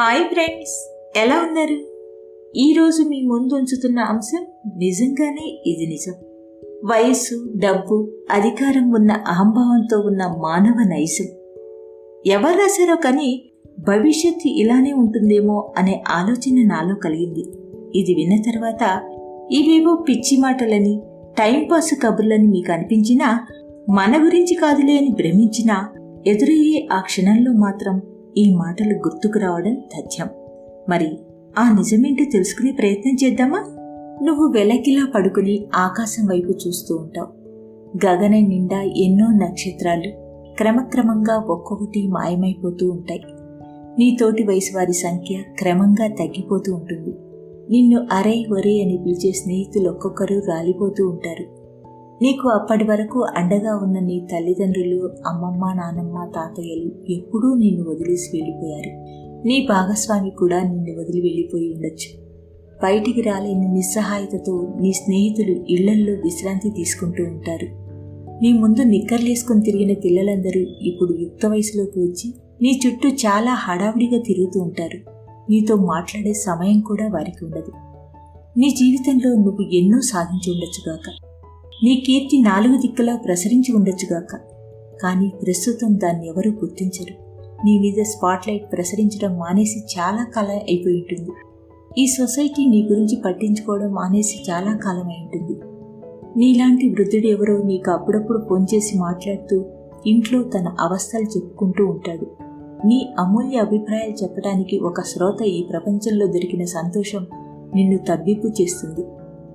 Hi friends ఎలా ఉన్నారు? ఈరోజు మీ ముందు ఉంచుతున్న అంశం నిజంగానే ఇది నిజం. వయస్సు డబ్బు అధికారం ఉన్న అహంభావంతో ఉన్న మానవ నైజం. ఎవరు రాశారో కానీ భవిష్యత్తు ఇలానే ఉంటుందేమో అనే ఆలోచన నాలో కలిగింది. ఇది విన్న తర్వాత ఇవేవో పిచ్చి మాటలని టైంపాస్ కబుర్లని మీకు అనిపించినా మన గురించి కాదులే అని భ్రమించినా ఎదురయ్యే ఆ క్షణంలో మాత్రం ఈ మాటలు గుర్తుకు రావడం తథ్యం. మరి ఆ నిజమేంటో తెలుసుకునే ప్రయత్నం చేద్దామా? నువ్వు వెలకిలా పడుకుని ఆకాశం వైపు చూస్తూ ఉంటావు. గగన నిండా ఎన్నో నక్షత్రాలు క్రమక్రమంగా ఒక్కొక్కటి మాయమైపోతూ ఉంటాయి. నీ తోటి వయసు వారి సంఖ్య క్రమంగా తగ్గిపోతూ ఉంటుంది. నిన్ను అరే ఒరే అని పిలిచే స్నేహితులు ఒక్కొక్కరు రాలిపోతూ ఉంటారు. నీకు అప్పటి వరకు అండగా ఉన్న నీ తల్లిదండ్రులు అమ్మమ్మ నానమ్మ తాతయ్యలు ఎప్పుడూ నిన్ను వదిలేసి వెళ్ళిపోయారు. నీ భాగస్వామి కూడా నిన్ను వదిలి వెళ్ళిపోయి ఉండొచ్చు. బయటికి రాలేని నిస్సహాయతతో నీ స్నేహితులు ఇళ్ళల్లో విశ్రాంతి తీసుకుంటూ ఉంటారు. నీ ముందు నిక్కర్లేసుకుని తిరిగిన పిల్లలందరూ ఇప్పుడు యుక్త వయసులోకి వచ్చి నీ చుట్టూ చాలా హడావుడిగా తిరుగుతూ ఉంటారు. నీతో మాట్లాడే సమయం కూడా వారికి ఉండదు. నీ జీవితంలో నువ్వు ఎన్నో సాధించి ఉండొచ్చుగాక నీ కీర్తి నాలుగు దిక్కులా ప్రసరించి ఉండొచ్చుగాక. కానీ ప్రస్తుతం దాన్ని ఎవరూ గుర్తించరు. నీ మీద స్పాట్లైట్ ప్రసరించడం మానేసి చాలా కాలం అయిపోయి ఉంటుంది. ఈ సొసైటీ నీ గురించి పట్టించుకోవడం మానేసి చాలా కాలం అయి ఉంటుంది. నీలాంటి వృద్ధుడు ఎవరో నీకు అప్పుడప్పుడు ఫోన్ చేసి మాట్లాడుతూ ఇంట్లో తన అవస్థలు చెప్పుకుంటూ ఉంటాడు. నీ అమూల్య అభిప్రాయాలు చెప్పడానికి ఒక శ్రోత ఈ ప్రపంచంలో దొరికిన సంతోషం నిన్ను తగ్గింపు చేస్తుంది.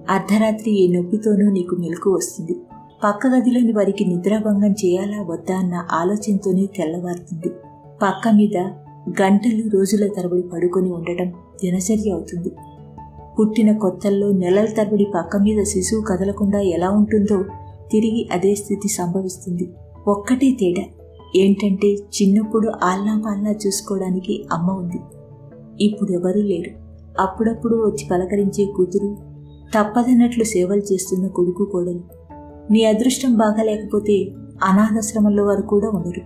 అర్ధరాత్రి ఏ నొప్పితోనూ నీకు మెలకు వస్తుంది. పక్క గదిలోని వారికి నిద్రాభంగం చేయాలా వద్దా అన్న ఆలోచనతోనే తెల్లవారుతుంది. పక్క మీద గంటలు రోజుల తరబడి పడుకొని ఉండటం దినచర్య అవుతుంది. పుట్టిన కొత్తల్లో నెలల తరబడి పక్క మీద శిశువు కదలకుండా ఎలా ఉంటుందో తిరిగి అదే స్థితి సంభవిస్తుంది. ఒక్కటే తేడా ఏంటంటే చిన్నప్పుడు ఆల్నా పాల్లా చూసుకోవడానికి అమ్మ ఉంది. ఇప్పుడు ఎవరూ లేరు. అప్పుడప్పుడు వచ్చి పలకరించే కూతురు తప్పదన్నట్లు సేవలు చేస్తున్న కొడుకు కోడలు. నీ అదృష్టం బాగాలేకపోతే అనాథాశ్రమంలో వారు కూడా ఉండరు.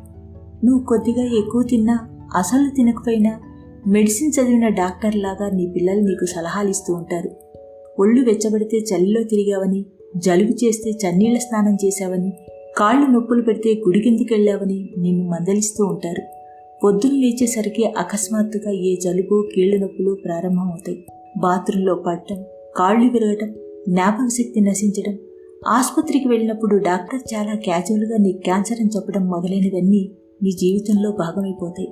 నువ్వు కొద్దిగా ఎక్కువ తిన్నా అసలు తినకపోయినా మెడిసిన్ చదివిన డాక్టర్ లాగా నీ పిల్లలు నీకు సలహాలు ఇస్తూ ఉంటారు. ఒళ్ళు వెచ్చబడితే చలిలో తిరిగావని జలుబు చేస్తే చన్నీళ్ళ స్నానం చేశావని కాళ్ళు నొప్పులు పెడితే గుడి నిన్ను మందలిస్తూ ఉంటారు. పొద్దున లేచేసరికి అకస్మాత్తుగా ఏ జలుబు కీళ్ళ నొప్పులు ప్రారంభమవుతాయి. బాత్రూంలో పడటం కాళ్ళు విరగటం జ్ఞాపక శక్తి నశించడం ఆసుపత్రికి వెళ్ళినప్పుడు డాక్టర్ చాలా క్యాజువల్గా నీ క్యాన్సర్ అని చెప్పడం మొదలైనవన్నీ నీ జీవితంలో భాగమైపోతాయి.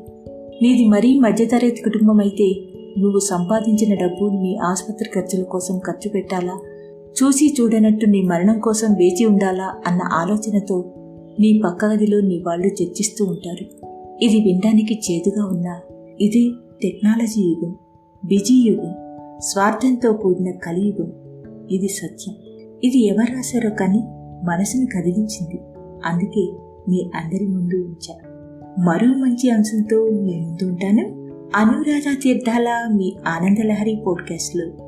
నీది మరీ మధ్యతరగతి కుటుంబం అయితే నువ్వు సంపాదించిన డబ్బు నీ ఆసుపత్రి ఖర్చుల కోసం ఖర్చు పెట్టాలా? చూసి చూడనట్టు నీ మరణం కోసం వేచి ఉండాలా? అన్న ఆలోచనతో నీ పక్క గదిలో నీ వాళ్ళు చర్చిస్తూ ఉంటారు. ఇది వినడానికి చేదుగా ఉన్నా ఇది టెక్నాలజీ యుగం బిజీ యుగం. స్వార్థంతో కూడిన కలియుగం. ఇది సత్యం. ఇది ఎవరు రాశారో కానీ మనసును కదిలించింది. అందుకే మీ అందరి ముందు ఉంచా. మరో మంచి అంశంతో మీ ముందు ఉంటాను. అనురాధ తీర్థాల మీ ఆనందలహరి పోడ్కాస్ట్లో.